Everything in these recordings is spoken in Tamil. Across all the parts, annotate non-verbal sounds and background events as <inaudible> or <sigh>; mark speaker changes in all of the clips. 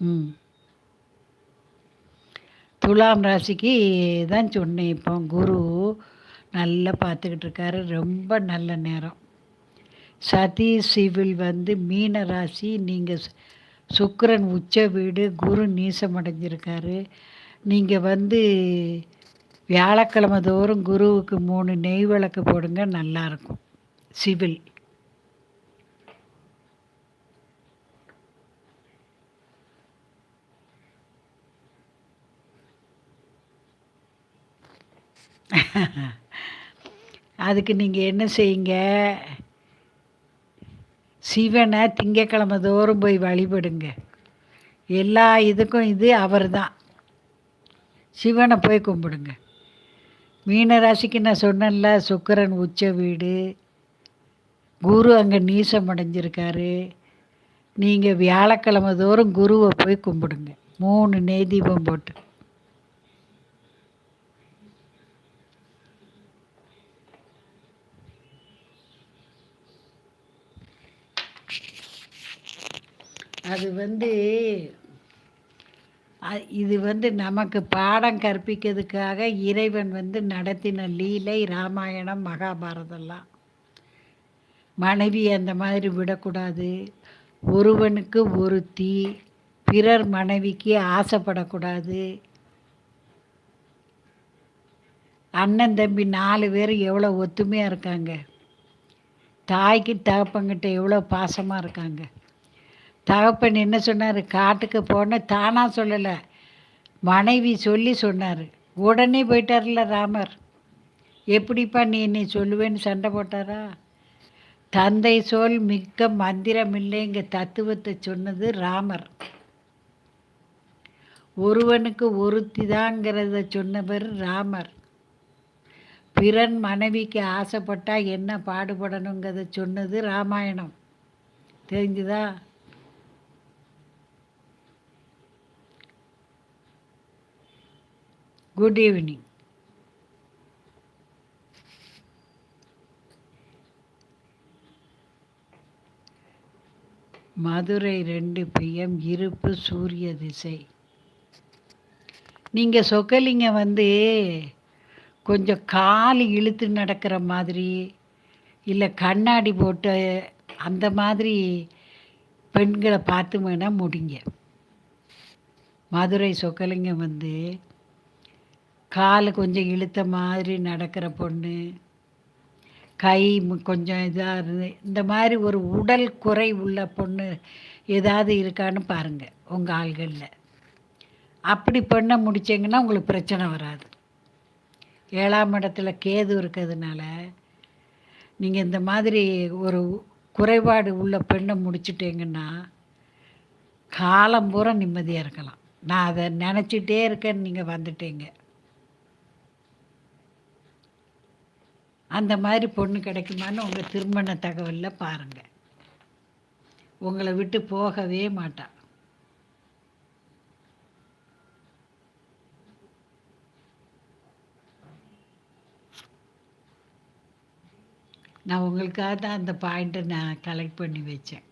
Speaker 1: ம். துலாம் ராசிக்கு தான் சொன்னேன் இப்போ குரு நல்லா பார்த்துக்கிட்டு இருக்காரு ரொம்ப நல்ல நேரம். சதி சிவில் வந்து மீன ராசி நீங்கள் சுக்கரன் உச்ச வீடு குரு நீசம் அடைஞ்சிருக்காரு நீங்கள் வந்து வியாழக்கிழமை தோறும் குருவுக்கு மூணு நெய் விளக்கு போடுங்க நல்லாயிருக்கும் சிவில். <laughs> அதுக்கு நீங்கள் என்ன செய்யுங்க? சிவனை திங்கக்கிழமை தோறும் போய் வழிபடுங்க. எல்லா இதுக்கும் இது அவர் தான் சிவனை போய் கும்பிடுங்க. மீன ராசிக்கு நான் சொன்னேன்ல சுக்கிரன் உச்ச வீடு. குரு அங்கே நீசம் அடைஞ்சிருக்காரு. நீங்கள் வியாழக்கிழமை தோறும் குருவை போய் கும்பிடுங்க. மூணு நெய் தீபம் போட்டு. அது வந்து இது வந்து நமக்கு பாடம் கற்பிக்கிறதுக்காக இறைவன் வந்து நடத்தின லீலை ராமாயணம் மகாபாரதம்லாம். மனைவி அந்த மாதிரி விடக்கூடாது. ஒருவனுக்கு ஒருத்தி பிறர் மனைவிக்கு ஆசைப்படக்கூடாது. அண்ணன் தம்பி நாலு பேர் எவ்வளோ ஒத்துமையாக இருக்காங்க. தாய்க்கு தகப்பங்கிட்ட எவ்வளோ பாசமாக இருக்காங்க. தகப்பன் என்ன சொன்னார்? காட்டுக்கு போன தானாக சொல்லலை. மனைவி சொல்லி சொன்னார். உடனே போயிட்டார்ல ராமர். எப்படிப்பா நீ என்னை சொல்லுவேன்னு சண்டை போட்டாரா? தந்தை சொல் மிக்க மந்திரம் இல்லைங்க தத்துவத்தை சொன்னது ராமர். ஒருவனுக்கு ஒருத்தி தாங்கிறத சொன்னவர் ராமர். பிறன் மனைவிக்கு ஆசைப்பட்டா என்ன பாடுபடணுங்கிறத சொன்னது ராமாயணம். தெரிஞ்சுதா? குட் ஈவினிங் மதுரை ரெண்டு பிஎம் இருப்பு சூரிய திசை. நீங்கள் சொக்கலிங்க வந்து கொஞ்சம் கால் இழுத்து நடக்கிற மாதிரி இல்லை கண்ணாடி போட்டு அந்த மாதிரி பெண்களை பார்த்து வேணால் முடிங்க. மதுரை சொக்கலிங்க வந்து கால் கொஞ்சம் இழுத்த மாதிரி நடக்கிற பொண்ணு. கை கொஞ்சம் இதாக இருந்து இந்த மாதிரி ஒரு உடல் குறை உள்ள பொண்ணு ஏதாவது இருக்கான்னு பாருங்கள் உங்கள் ஆள்களில். அப்படி பொண்ணை முடிச்சிங்கன்னா உங்களுக்கு பிரச்சனை வராது. ஏழாம் இடத்துல கேது இருக்கிறதுனால நீங்கள் இந்த மாதிரி ஒரு குறைபாடு உள்ள பெண்ணை முடிச்சிட்டிங்கன்னா காலம் பூரா நிம்மதியாக இருக்கலாம். நான் அதை நினச்சிட்டே இருக்கேன்னு நீங்கள் வந்துட்டீங்க. அந்த மாதிரி பொண்ணு கிடைக்குமான்னு உங்கள் திருமண தகவலில் பாருங்கள் உங்களை விட்டு போகவே மாட்டா. நான் உங்களுக்காக தான் அந்த பாயிண்ட்டை நான் கலெக்ட் பண்ணி வச்சேன்.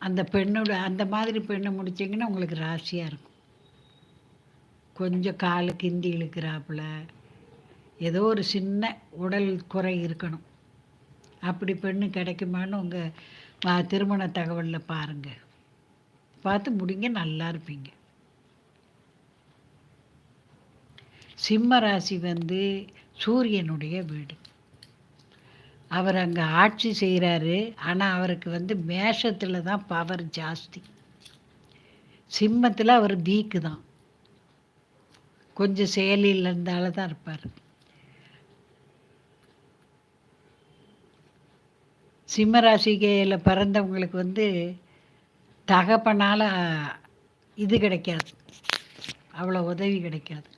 Speaker 1: அந்த பெண்ணோட அந்த மாதிரி பெண்ணை முடிச்சிங்கன்னா உங்களுக்கு ராசியாக இருக்கும். கொஞ்சம் காலு கிந்தி இழுக்கிறாப்புல. ஏதோ ஒரு சின்ன உடல் குறை இருக்கணும். அப்படி பெண்ணு கிடைக்குமான்னு உங்கள் திருமண தகவலில் பாருங்கள் பார்த்து முடிங்க நல்லா இருப்பீங்க. சிம்ம ராசி வந்து சூரியனுடைய வீடு. அவர் அங்கே ஆட்சி செய்கிறாரு ஆனால் அவருக்கு வந்து மேஷத்தில் தான் பவர் ஜாஸ்தி. சிம்மத்தில் அவர் வீக்கு தான் கொஞ்சம் செயலில் இருந்தால தான் இருப்பார். சிம்மராசிகையில் பிறந்தவங்களுக்கு வந்து தகப்பனால் இது கிடைக்காது. அவ்வளோ உதவி கிடைக்காது.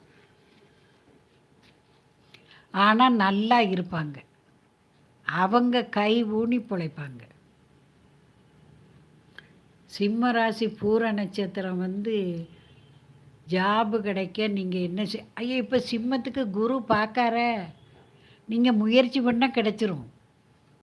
Speaker 1: ஆனால் நல்லா இருப்பாங்க. அவங்க கை ஊனி பிழைப்பாங்க. சிம்ம ராசி பூர நட்சத்திரம் வந்து ஜாபு கிடைக்க நீங்கள் என்ன செய் ஐயோ இப்போ சிம்மத்துக்கு குரு பார்க்கார நீங்கள் முயற்சி பண்ணால் கிடைச்சிரும்.